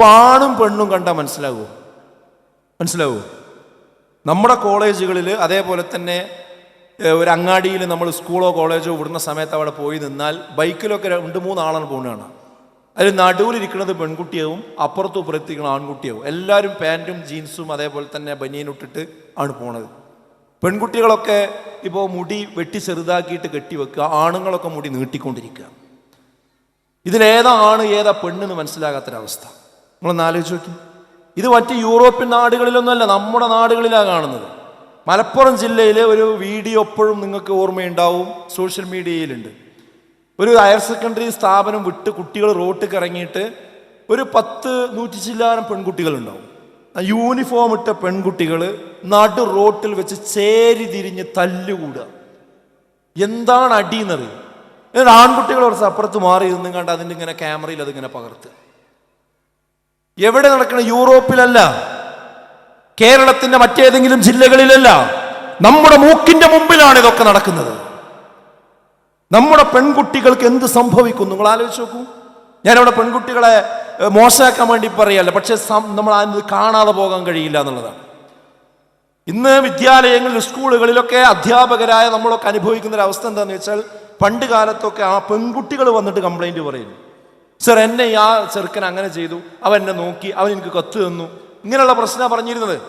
ഇപ്പൊ ആണും പെണ്ണും കണ്ടാൽ മനസ്സിലാകുമോ മനസ്സിലാവുമോ നമ്മുടെ കോളേജുകളിൽ അതേപോലെ തന്നെ ഒരു അങ്ങാടിയിൽ നമ്മൾ സ്കൂളോ കോളേജോ വിടുന്ന സമയത്ത് അവിടെ പോയി നിന്നാൽ ബൈക്കിലൊക്കെ രണ്ട് മൂന്ന് ആളാണ് പോകുന്നതാണ്. അതിൽ നടുവിലിരിക്കുന്നത് പെൺകുട്ടിയാവും അപ്പുറത്ത് ഇപ്പുറത്തിരിക്കുന്ന ആൺകുട്ടിയാവും. എല്ലാവരും പാന്റും ജീൻസും അതേപോലെ തന്നെ ബനിയനിട്ടിട്ട് ആണ് പോണത്. പെൺകുട്ടികളൊക്കെ ഇപ്പോൾ മുടി വെട്ടി ചെറുതാക്കിയിട്ട് കെട്ടി വെക്കുക ആണുങ്ങളൊക്കെ മുടി നീട്ടിക്കൊണ്ടിരിക്കുക. ഇതിലേതാ ആണ് ഏതാ പെണ്ണെന്ന് മനസ്സിലാകാത്തൊരവസ്ഥ. നിങ്ങളൊന്ന് ആലോചിച്ച് നോക്കി. ഇത് മറ്റ് യൂറോപ്യൻ നാടുകളിലൊന്നുമല്ല നമ്മുടെ നാടുകളിലാണ് കാണുന്നത്. മലപ്പുറം ജില്ലയിലെ ഒരു വീഡിയോ എപ്പോഴും നിങ്ങൾക്ക് ഓർമ്മയുണ്ടാവും സോഷ്യൽ മീഡിയയിലുണ്ട്. ഒരു ഹയർ സെക്കൻഡറി സ്ഥാപനം വിട്ട് കുട്ടികൾ റോട്ടിൽ ഇറങ്ങിയിട്ട് ഒരു പത്ത് നൂറ്റി ചില്ലാനം പെൺകുട്ടികളുണ്ടാവും. യൂണിഫോം ഇട്ട പെൺകുട്ടികൾ നടു റോട്ടിൽ വെച്ച് ചേരി തിരിഞ്ഞ് തല്ലുകൂടുക. എന്താണ് അടിയെന്നറിയും? ആൺകുട്ടികൾ കുറച്ച് അപ്പുറത്ത് മാറി നിന്നും കണ്ട് അതിന്റെ ഇങ്ങനെ ക്യാമറയിൽ അതിങ്ങനെ പകർത്തുക എവിടെ നടക്കണം യൂറോപ്പിലല്ല കേരളത്തിന്റെ മറ്റേതെങ്കിലും ജില്ലകളിലല്ല നമ്മുടെ മൂക്കിന്റെ മുമ്പിലാണ് ഇതൊക്കെ നടക്കുന്നത്. നമ്മുടെ പെൺകുട്ടികൾക്ക് എന്ത് സംഭവിക്കും നിങ്ങൾ ആലോചിച്ച് നോക്കൂ. ഞാനവിടെ പെൺകുട്ടികളെ മോശമാക്കാൻ വേണ്ടി പറയല്ല പക്ഷെ നമ്മൾ അത് കാണാതെ പോകാൻ കഴിയില്ല എന്നുള്ളതാണ്. ഇന്ന് വിദ്യാലയങ്ങളിൽ സ്കൂളുകളിലൊക്കെ അധ്യാപകരായ നമ്മളൊക്കെ അനുഭവിക്കുന്ന ഒരു അവസ്ഥ എന്താണെന്ന് വെച്ചാൽ പണ്ട് കാലത്തൊക്കെ ആ പെൺകുട്ടികൾ വന്നിട്ട് കംപ്ലൈന്റ് പറയുന്നു. സർ എന്നെ ആ ചെറുക്കൻ അങ്ങനെ ചെയ്തു. അവൻ എന്നെ നോക്കി. അവൻ എനിക്ക് കത്ത് തന്നു. ഇങ്ങനെയുള്ള പ്രശ്നമാണ് പറഞ്ഞിരുന്നത്.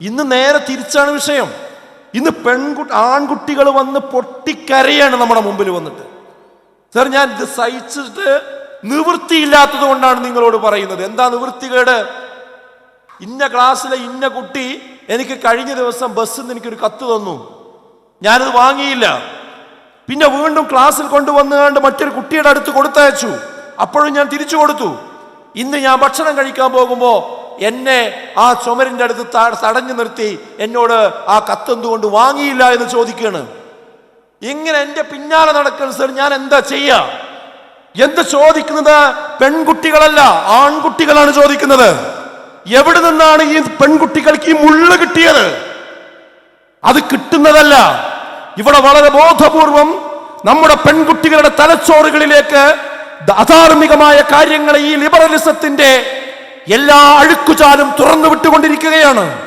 ഇന്ന് നേരെ തിരിച്ചാണ് വിഷയം. ഇന്ന് പെൺകുട്ടി ആൺകുട്ടികൾ വന്ന് പൊട്ടിക്കരയാണ് നമ്മുടെ മുമ്പിൽ വന്നിട്ട്. സർ ഞാൻ ഇത് സഹിച്ചിട്ട് നിവൃത്തിയില്ലാത്തത് കൊണ്ടാണ് നിങ്ങളോട് പറയുന്നത്. എന്താ നിവൃത്തികേട്? ഇന്ന ക്ലാസ്സിലെ ഇന്ന കുട്ടി എനിക്ക് കഴിഞ്ഞ ദിവസം ബസ്സിൽ നിന്ന് എനിക്കൊരു കത്ത് തന്നു. ഞാനത് വാങ്ങിയില്ല. പിന്നെ വീണ്ടും ക്ലാസ്സിൽ കൊണ്ടുവന്നുകൊണ്ട് മറ്റൊരു കുട്ടിയുടെ അടുത്ത് കൊടുത്തയച്ചു. അപ്പോഴും ഞാൻ തിരിച്ചു കൊടുത്തു. ഇന്ന് ഞാൻ ഭക്ഷണം കഴിക്കാൻ പോകുമ്പോൾ എന്നെ ആ ചുമരിന്റെ അടുത്ത് തടഞ്ഞു നിർത്തി എന്നോട് ആ കത്തെന്തുകൊണ്ട് വാങ്ങിയില്ല എന്ന് ചോദിക്കുകയാണ് ഇങ്ങനെ എന്റെ പിന്നാലെ നടക്കുന്നത് സർ ഞാൻ എന്താ ചെയ്യാ? എന്ത് ചോദിക്കുന്നത്? പെൺകുട്ടികളല്ല ആൺകുട്ടികളാണ് ചോദിക്കുന്നത്. എവിടെ നിന്നാണ് ഈ പെൺകുട്ടികൾക്ക് ഈ മുള്ള കിട്ടിയത്? അത് കിട്ടുന്നതല്ല. ഇവിടെ വളരെ ബോധപൂർവം നമ്മുടെ പെൺകുട്ടികളുടെ തലച്ചോറുകളിലേക്ക് അധാർമികമായ കാര്യങ്ങളെ ഈ ലിബറലിസത്തിന്റെ എല്ലാ അഴുക്കുചാലും തുറന്നു വിട്ടുകൊണ്ടിരിക്കുകയാണ്